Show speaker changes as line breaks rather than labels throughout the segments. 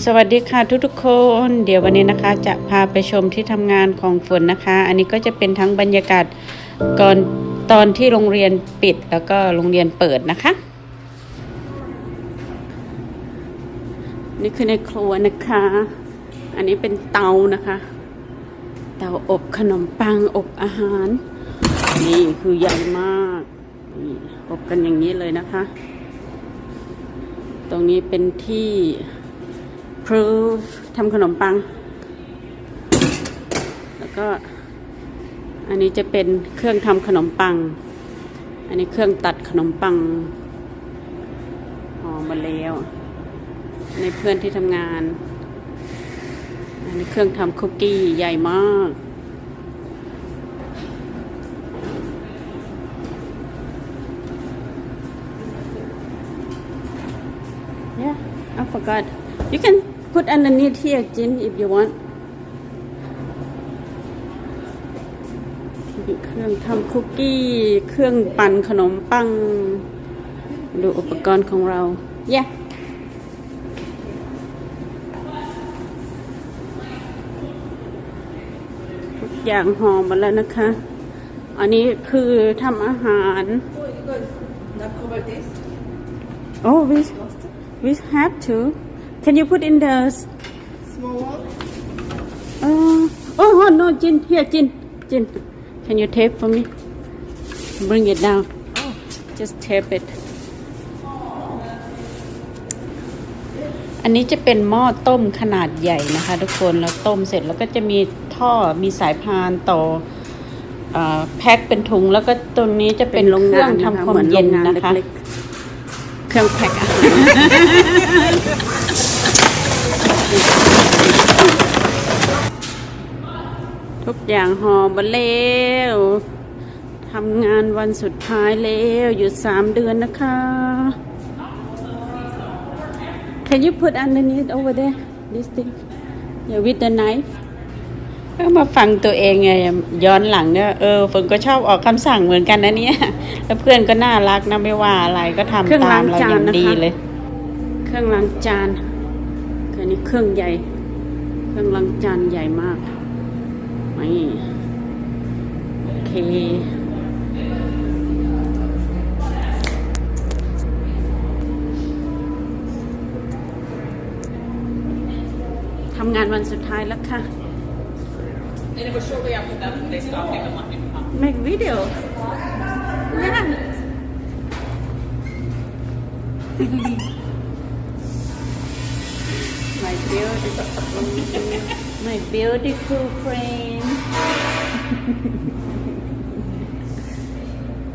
สวัสดีค่ะทุกๆคน เดี๋ยววันนี้นะคะจะพาไปชมที่ทำงานของฝนนะคะ อันนี้ก็จะเป็นทั้งบรรยากาศก่อนตอนที่โรงเรียนปิดแล้วก็โรงเรียนเปิดนะคะ นี่คือในครัวนะคะ อันนี้เป็นเตานะคะ เตาอบขนมปังอบอาหาร นี่คือใหญ่มากอบกันอย่างนี้เลยนะคะ ตรงนี้เป็นที่ proof ทำขนมปัง แล้วก็ อันนี้จะเป็นเครื่องทำขนมปัง อันนี้เครื่องตัดขนมปังหอมาแล้วในเพื่อนที่ทำงาน อันนี้เครื่องทำคุกกี้ใหญ่มาก Yeah, I forgot. You can put underneath here, Jin, if you want. มีเครื่องทำคุกกี้ เครื่องปั่นขนมปัง ดูอุปกรณ์ของเรา Yeah. ทุกอย่างหอมหมาแล้วนะคะ อันนี้คือทำอาหาร
Not cover this.
Oh, we we have to. Can you put in the s-
Small one.
uh, oh, oh no, Jin, here, Jin, Jin. Can you tape for me? Bring it down.
Oh.
Just tape it. อันนี้จะเป็นหม้อต้มขนาดใหญ่นะคะ ทุกคน แล้วต้มเสร็จแล้วก็จะมีท่อ มีสายพานต่อเอ่อแพ็คเป็นถุง แล้วก็ตรงนี้จะเป็นเครื่องทำความเย็นนะคะ เครื่องแพ็คอาหาร ทุกอย่างหอมแล้วทำงานวันสุดท้ายแล้วหยุดสามเดือนนะคะ Can you put underneath over there this thing yeah with the knife ก็มาฟังตัวเองไงย้อนหลังเนี่ยเออฝนก็ชอบออกคำสั่งเหมือนกันนะเนี่ยแล้วเพื่อนก็น่ารักนะไม่ว่าอะไรก็ทำ
เครื่อง
ตา
ล้ามง
เรา
จา
อนย่าง
นะคะ
ดีเลย เครื่องล้างจานอันนี้เครื่องใหญ่ เครื่องล้างจานใหญ่มาก นี่โอเคทำงานวันสุดท้ายแล้วค่ะ make video yeah my dear my beautiful friend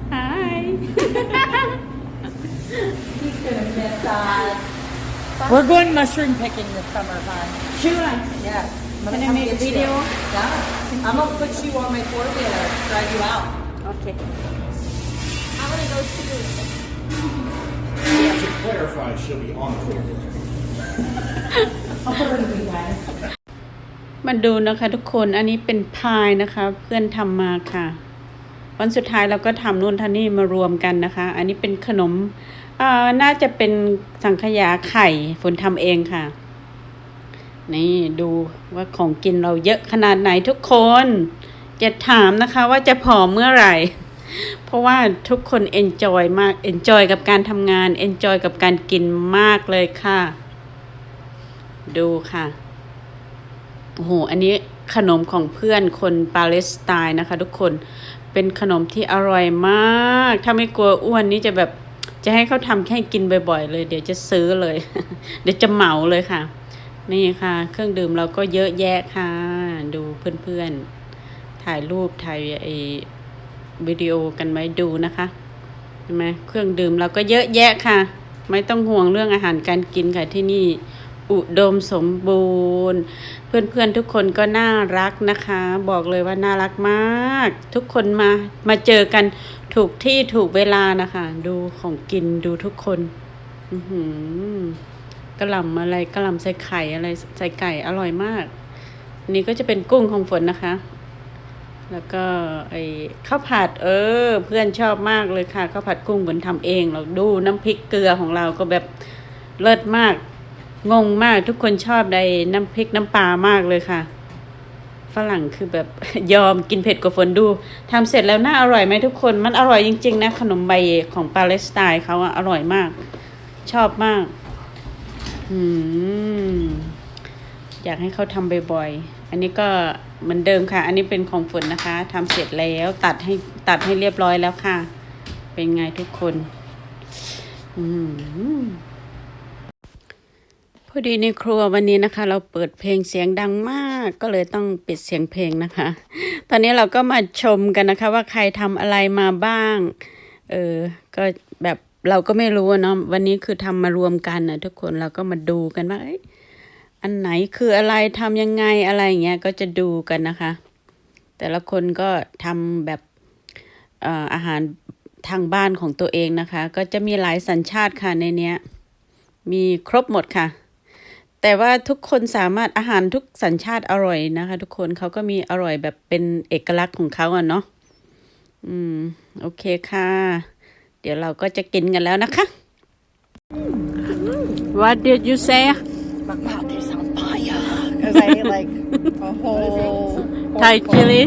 hi He's gonna miss us.
We're going mushroom picking this summer, hon.
sure
Yes. I'm
Can I make a
get you.
video?
Yeah. I'm gonna put you on my four wheeler, drive you out.
okay
I want to go too.
We to clarify she'll be on the floor.
I'll put her in the guys.
มาดูนะคะทุกคนอันนี้เป็นพายนะคะ เพื่อนทำมาค่ะ วันสุดท้ายเราก็ทำนู่นทำนี่มารวมกันนะคะ อันนี้เป็นขนมอ่าน่าจะเป็นสังขยาไข่ฝนทำเองค่ะ นี่ดูว่าของกินเราเยอะขนาดไหนทุกคนอย่าถามนะคะว่าจะผอมเมื่อไหร่ เพราะว่าทุกคนเอนจอยมากเอนจอยกับการทำงานเอนจอยกับการกินมากเลยค่ะ ดูค่ะ โอ้โห อันนี้ขนมของเพื่อนคนปาเลสไตน์นะคะ ทุกคน เป็นขนมที่อร่อยมาก ถ้าไม่กลัวอ้วนนี่จะแบบจะให้เขาทำแค่กินบ่อยๆ เลย เดี๋ยวจะซื้อเลย เดี๋ยวจะเหมาเลยค่ะ นี่ค่ะ เครื่องดื่มเราก็เยอะแยะค่ะ ดูเพื่อนๆ ถ่ายรูปถ่ายไอวิดีโอกันไว้ดูนะคะเห็นไหมเครื่องดื่มเราก็เยอะแยะค่ะ ไม่ต้องห่วงเรื่องอาหารการกินค่ะที่นี่ อุดมสมบูรณ์ เพื่อนๆทุกคนก็น่ารักนะคะ บอกเลยว่าน่ารักมาก ทุกคนมามาเจอกันถูกที่ถูกเวลานะคะ ดูของกินดูทุกคนอือกระหล่ำอะไรกระหล่ำใส่ไข่อะไรใส่ไก่อร่อยมากนนี้ก็จะเป็นกุ้งของฝนนะคะ แล้วก็ไอ้ข้าวผัด เออ เพื่อนชอบมากเลยค่ะข้าวผัดกุ้งฝนทำเองเราดูน้ำพริกเกลือของเราก็แบบเลิศมาก งงมากทุกคนชอบในน้ำพริกน้ำปลามากเลยค่ะ ฝรั่งคือแบบยอมกินเผ็ดกว่าฝนดูทำเสร็จแล้วน่าอร่อยไหมทุกคนมันอร่อยจริง ๆ นะ ขนมใบของปาเลสไตน์เขาอร่อยมาก ชอบมากอืมอยากให้เขาทำบ่อยๆ อันนี้ก็เหมือนเดิมค่ะ อันนี้เป็นของฝนนะคะทำเสร็จแล้วตัดให้ตัดให้เรียบร้อยแล้วค่ะ เป็นไงทุกคน อืม อดีในครัววันนี้นะคะ เราเปิดเพลงเสียงดังมากก็เลยต้องปิดเสียงเพลงนะคะ ตอนนี้เราก็มาชมกันนะคะ ว่าใครทำอะไรมาบ้าง เออก็แบบเราก็ไม่รู้เนาะวันนี้คือทำมารวมกันนะทุกคนเราก็มาดูกันว่าเอ้ยอันไหนคืออะไรทำยังไงอะไรอย่างเงี้ยก็จะดูกันนะคะ แต่ละคนก็ทำแบบเอ่ออาหารทางบ้านของตัวเองนะคะ ก็จะมีหลายสัญชาติค่ะในเนี้ย มีครบหมดค่ะ แต่ว่าทุกคนสามารถอาหารทุกสัญชาติอร่อยนะคะ ทุกคนเขาก็มีอร่อยแบบเป็นเอกลักษณ์ของเขาอะเนาะอืม โอเคค่ะ เดี๋ยวเราก็จะกินกันแล้วนะคะ What did you say
My mouth is on fire. Because I ate like a whole.
Thai chili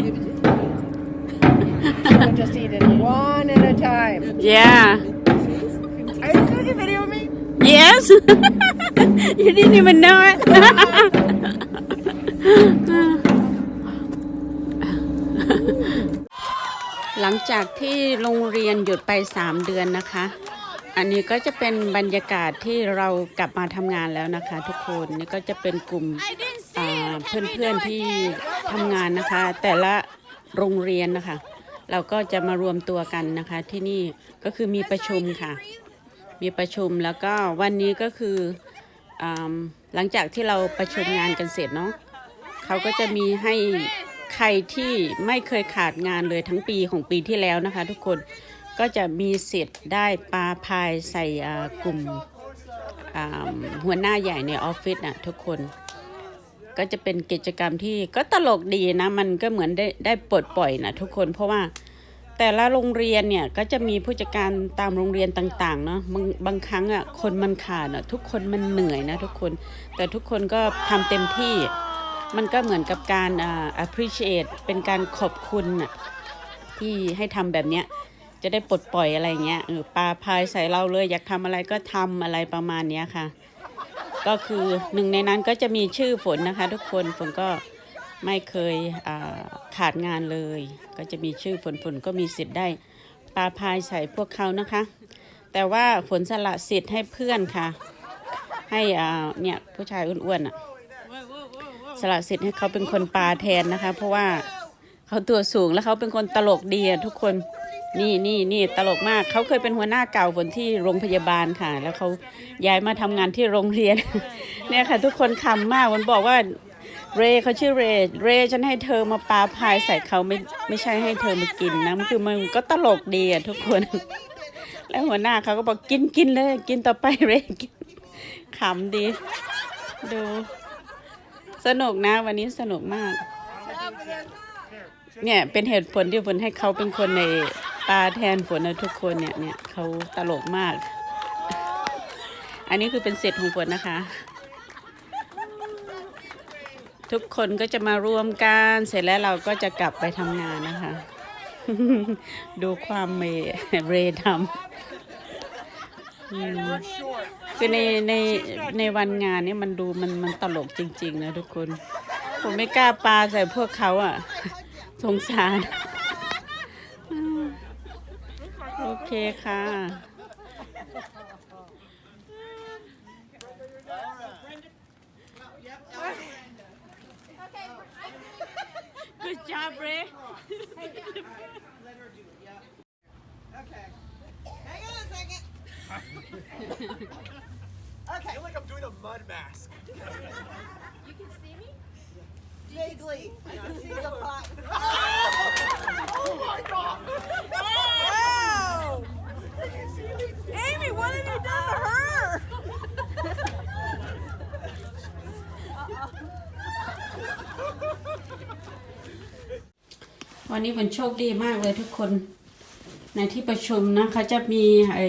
I'm just eating one at a time.
Yeah
Are you taking a video of me?
Yes You didn't even know it หลังจากที่โรงเรียนหยุดไป 3 เดือนนะคะ อันนี้ก็จะเป็นบรรยากาศที่เรากลับมาทำงานแล้วนะคะ ทุกคนนี่ก็จะเป็นกลุ่มเพื่อนๆที่ทำงานนะคะ แต่ละโรงเรียนนะคะ เราก็จะมารวมตัวกันนะคะที่นี่ก็คือมีประชุมค่ะ มีประชุมแล้วก็วันนี้ก็คืออหลังจากที่เราประชุมงานกันเสร็จเนาะเขาก็จะมีให้ใครที่ไม่เคยขาดงานเลยทั้งปีของปีที่แล้วนะคะ ทุกคนก็จะมีสิทธิ์ได้ปลาพายใส่กลุ่มหัวหน้าใหญ่ในออฟฟิศน่ะทุกคน ก็จะเป็นกิจกรรมที่ก็ตลกดีนะ มันก็เหมือนได้ได้ปลดปล่อยนะทุกคนเพราะว่า แต่ละโรงเรียนเนี่ยก็จะมีผู้จัดการตามโรงเรียนต่างๆเนาะบางบางครั้งอะคนมันขาดอะทุกคนมันเหนื่อยนะทุกคน แต่ทุกคนก็ทำเต็มที่ มันก็เหมือนกับการอ่า appreciate เป็นการขอบคุณอะที่ให้ทำแบบเนี้ยจะได้ปลดปล่อยอะไรเงี้ยเออปลาพายใส่เราเลยอยากทำอะไรก็ทำอะไรประมาณเนี้ยค่ะ ก็คือหนึ่งในนั้นก็จะมีชื่อฝนนะคะ ทุกคนฝนก็ ไม่เคยขาดงานเลย ก็จะมีชื่อฝนฝนก็มีสิทธิ์ได้ปลาพายใส่พวกเขานะคะ แต่ว่าฝนสละสิทธิ์ให้เพื่อนค่ะ ให้เนี่ยผู้ชายอ้วนๆอะสละสิทธิ์ให้เขาเป็นคนปลาแทนนะคะ เพราะว่าเขาตัวสูงแล้วเขาเป็นคนตลกดีอะทุกคนนี่นี่นี่ตลกมากเขาเคยเป็นหัวหน้าเก่าฝนที่โรงพยาบาลค่ะ แล้วเขาย้ายมาทำงานที่โรงเรียน เนี่ยค่ะ ทุกคนคำมากมันบอกว่า เรเขาชื่อเรเรฉันให้เธอมาปาพายใส่เขาไม่ไม่ใช่ให้เธอมากินนะมันคือมันก็ตลกดีอะทุกคน แล้วหัวหน้าเขาก็บอกกินกินเลย กินต่อไปเรกินขำดี ดู สนุกนะวันนี้สนุกมาก เนี่ยเป็นเหตุผลที่ฝนให้เขาเป็นคนในปาแทนฝนนะทุกคนเนี่ยเนี่ยเขาตลกมาก อันนี้คือเป็นเสร็จของฝนนะคะ ทุกคนก็จะมารวมกันเสร็จแล้วเราก็จะกลับไปทำงานนะคะ ดูความเมเรทำคือในในในวันงานนี่มันดูมันมันตลกจริง ๆ นะทุกคน ผมไม่กล้าปาใส่พวกเขาอะ สงสาร โอเคค่ะ Good job, Ray.
Okay. Hang on a second.
I feel like I'm doing a mud mask.
You can see me?
Vaguely. I can see the pot.
วันนี้ผมโชคดีมากเลยทุกคน ในที่ประชุมนะเขาจะมีไอ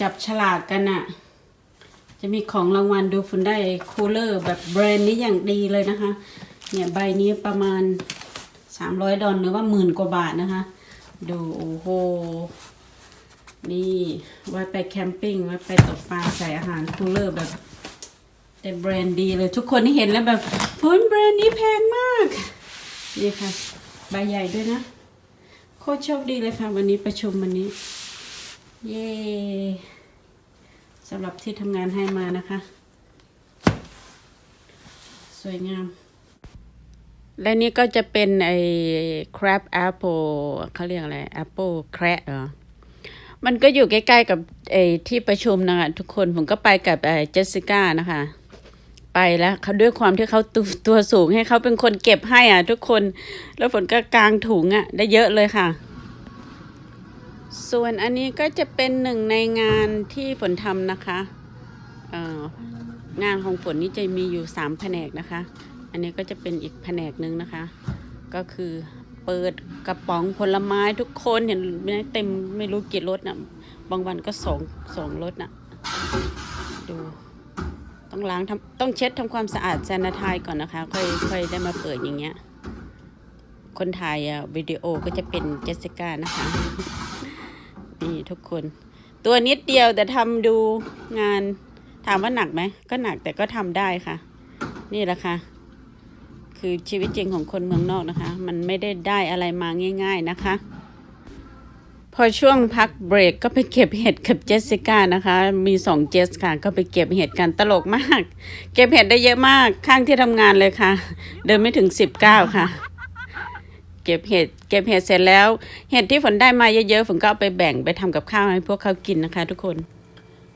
จับฉลากกันอะจะมีของรางวัลดูฝนได้คูลเลอร์แบบแบรนด์นี้อย่างดีเลยนะคะ เนี่ยใบนี้ประมาณ 300 ดอลหรือว่าหมื่นกว่าบาทนะคะ ดูโอ้โห นี่ไว้ไปแคมปิ้งไว้ไปตกปลาใส่อาหารคูลเลอร์แบบแต่แบรนด์ดีเลยทุกคนที่เห็นแล้วแบบฝนแบรนด์นี้แพงมาก นี่ค่ะ ใบใหญ่ด้วยนะ โคตรโชคดีเลยค่ะวันนี้ประชุมวันนี้ เย้สำหรับที่ทำงานให้มานะคะ สวยงาม และนี่ก็จะเป็นไอ้ crab apple เขาเรียกอะไร apple crab เหรอมันก็อยู่ใกล้ ๆ กับไอ้ที่ประชุมนะคะทุกคน ผมก็ไปกับไอ้เจสสิก้านะคะ ไปแล้วเขาด้วยความที่เขาตัวตัวสูงให้เขาเป็นคนเก็บให้อะ ทุกคน แล้วฝนก็กางถุงอะ ได้เยอะเลยค่ะ ส่วนอันนี้ก็จะเป็นหนึ่งในงานที่ฝนทำนะคะงานของฝนนี่จะมีอยู่สามแผนกนะคะ อันนี้ก็จะเป็นอีกแผนกหนึ่งนะคะ ก็คือเปิดกระป๋องผลไม้ทุกคนเห็นไหมเต็มไม่รู้กี่รถนะบางวันก็สองสองรถนะดู ต้องล้างทำต้องเช็ดทำความสะอาดแซนไทายก่อนนะคะ ค่อยค่อยได้มาเปิดอย่างเงี้ย คนถ่ายอะวิดีโอก็จะเป็นเจสสิก้านะคะ นี่ทุกคน ตัวนิดเดียวแต่ทำดูงาน ถามว่าหนักไหม ก็หนักแต่ก็ทำได้ค่ะ นี่แหละค่ะ คือชีวิตจริงของคนเมืองนอกนะคะ มันไม่ได้ได้อะไรมาง่าย ๆนะคะ พอช่วงพักเบรกก็ไปเก็บเห็ดกับเจสสิก้านะคะ มีสองเจสค่ะ ก็ไปเก็บเห็ดกันตลกมาก เก็บเห็ดได้เยอะมากข้างที่ทำงานเลยค่ะ เดินไม่ถึงสิบเก้าค่ะ เก็บเห็ดเก็บเห็ดเสร็จแล้ว เห็ดที่ฝนได้มาเยอะๆฝนก็เอาไปแบ่งไปทำกับข้าวให้พวกเขากินนะคะ ทุกคน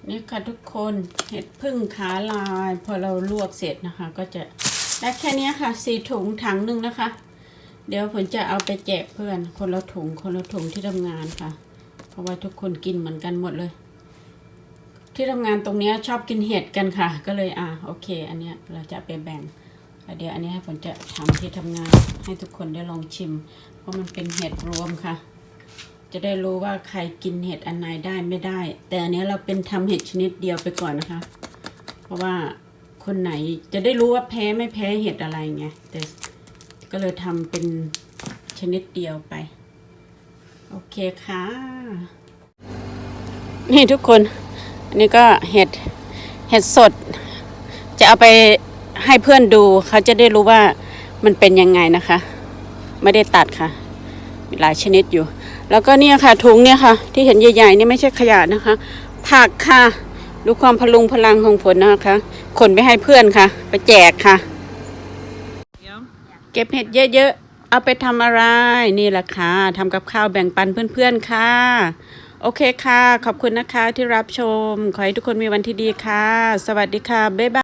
นี่ค่ะทุกคนเห็ดพึ่งขาลาย พอเราลวกเสร็จนะคะ ก็จะได้แค่นี้ค่ะสี่ถุงถังหนึ่งนะคะ เดี๋ยวผมจะเอาไปแจกเพื่อน คนละถุงคนละถุงที่ทำงานค่ะ เพราะว่าทุกคนกินเหมือนกันหมดเลย ที่ทำงานตรงนี้ชอบกินเห็ดกันค่ะ ก็เลยอะโอเค อันเนี้ยเราจะไปแบ่งเดี๋ยวอันนี้ผมจะทำที่ทำงานให้ทุกคนได้ลองชิม เพราะมันเป็นเห็ดรวมค่ะ จะได้รู้ว่าใครกินเห็ดอันไหนได้ไม่ได้ แต่อันเนี้ยเราเป็นทำเห็ดชนิดเดียวไปก่อนนะคะ เพราะว่าคนไหนจะได้รู้ว่าแพ้ไม่แพ้เห็ดอะไรไงแต่ ก็เลยทำเป็นชนิดเดียวไป โอเคค่ะ นี่ทุกคน อันนี้ก็เห็ด เห็ดสด จะเอาไปให้เพื่อนดูเขาจะได้รู้ว่ามันเป็นยังไงนะคะ ไม่ได้ตัดค่ะ มีหลายชนิดอยู่ แล้วก็เนี่ยค่ะถุงเนี่ยค่ะ ที่เห็นใหญ่ๆนี่ไม่ใช่ขยะนะคะ ผักค่ะ ดูความพลุงพลังของฝนนะคะ ขนไปให้เพื่อนค่ะ ไปแจกค่ะ เก็บเห็ดเยอะๆ เอาไปทำอะไร นี่แหละค่ะทำกับข้าวแบ่งปันเพื่อนๆค่ะ โอเคค่ะ ขอบคุณนะคะที่รับชม ขอให้ทุกคนมีวันที่ดีค่ะ สวัสดีค่ะ บ๊ายบาย